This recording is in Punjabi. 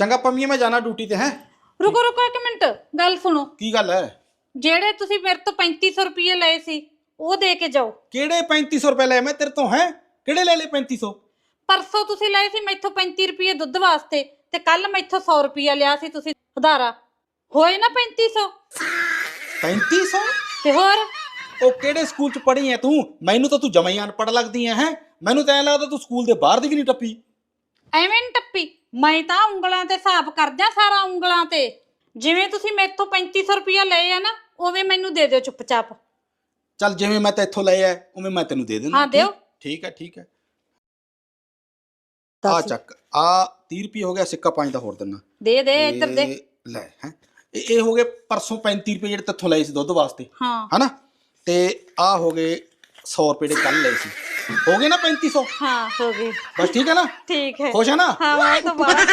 ਚੰਗਾ ਪੰਮੀ ਮੈਂ ਜਾਣਾ ਡਿਊਟੀ ਤੇ ਹੈ? ਰੁਕੋ ਰੁਕੋ ਇੱਕ ਮਿੰਟ ਗੱਲ ਸੁਣੋ। ਕੀ ਗੱਲ ਹੈ ਜਿਹੜੇ ਤੁਸੀਂ ਮੇਰੇ ਤੋਂ 3500 ਰੁਪਏ ਲਏ ਸੀ ਉਹ ਦੇ ਕੇ ਜਾਓ। ਕਿਹੜੇ 3500 ਰੁਪਏ ਲਏ ਮੈਂ ਤੇਰੇ ਤੋਂ ਹੈ? ਕਿਹੜੇ ਲੈ ਲਏ 3500 ਪਰਸੋਂ ਤੁਸੀਂ ਲਏ ਸੀ ਮੈਥੋਂ 35 ਰੁਪਏ ਦੁੱਧ ਵਾਸਤੇ ਤੇ ਕੱਲ ਮੈਥੋਂ 100 ਰੁਪਏ ਲਿਆ ਸੀ ਤੁਸੀਂ ਉਧਾਰਾ। ਹੋਏ ਨਾ 3500 3500 ਤੇ ਹੋਰ? ਉਹ ਕਿਹੜੇ ਸਕੂਲ ਚ ਪੜ੍ਹੀ ਐ ਤੂੰ? ਮੈਨੂੰ ਤਾਂ ਤੂੰ ਜਮਾਈ ਅਨਪੜ੍ਹ ਲੱਗਦੀ ਐ ਹੈ? ਮੈਨੂੰ ਤਾਂ ਐ ਲੱਗਦਾ ਤੂੰ ਸਕੂਲ ਦੇ ਬਾਹਰ ਦੀ ਵੀ ਨਹੀਂ ਟੱਪੀ? ਐਵੇਂ ਨੀ ਟੱਪੀ। ਮੈਂ ਤਾਂ ਉਂਗਲਾਂ ਤੇ ਹਿਸਾਬ ਕਰਦਿਆਂ ਸਾਰਾ ਉਂਗਲਾਂ ਤੇ। ਜਿਵੇਂ ਤੁਸੀਂ ਮੈਥੋਂ 3500 ਰੁਪਏ ਲਏ ਆ ਨਾ ਉਵੇਂ ਮੈਨੂੰ ਦੇ ਦਿਓ ਚੁੱਪਚਾਪ। ਚੱਲ ਜਿਵੇਂ ਮੈਂ ਤਾਂ ਇੱਥੋਂ ਲਏ ਐ ਉਵੇਂ ਮੈਂ ਤੈਨੂੰ ਦੇ ਦੇਣਾ ਹਾਂ, ਦਿਓ। ਠੀਕ ਹੈ ਠੀਕ ਹੈ। ਆ ਚੱਕ ਆ 30 ਰੁਪਏ ਹੋ ਗਿਆ ਸਿੱਕਾ 5 ਦਾ ਹੋਰ ਦਿਨਾ। ਦੇ ਦੇ ਇੱਧਰ ਦੇ। ਇਹ ਲੈ ਹੈ। ਇਹ ਇਹ ਹੋ ਗਏ ਪਰਸੋਂ 35 ਰੁਪਏ ਜਿਹੜੇ ਤੇਥੋਂ ਲਏ ਸੀ ਦੁੱਧ ਵਾਸਤੇ। ਹਾਂ। ਹਨਾ? ਤੇ ਆ ਹੋ ਗਏ 100 ਰੁਪਏ ਜਿਹੜੇ ਕੱਲ ਲਏ ਸੀ। ਹੋ ਗਏ ਨਾ 3500 ਹਾਂ ਹੋ ਗਈ ਬਸ ਠੀਕ ਹੈ ਨਾ? ਠੀਕ ਹੈ। ਖੁਸ਼ ਹੈ ਨਾ? ਹਾਂ ਮੈਂ ਤਾਂ ਬੜਾ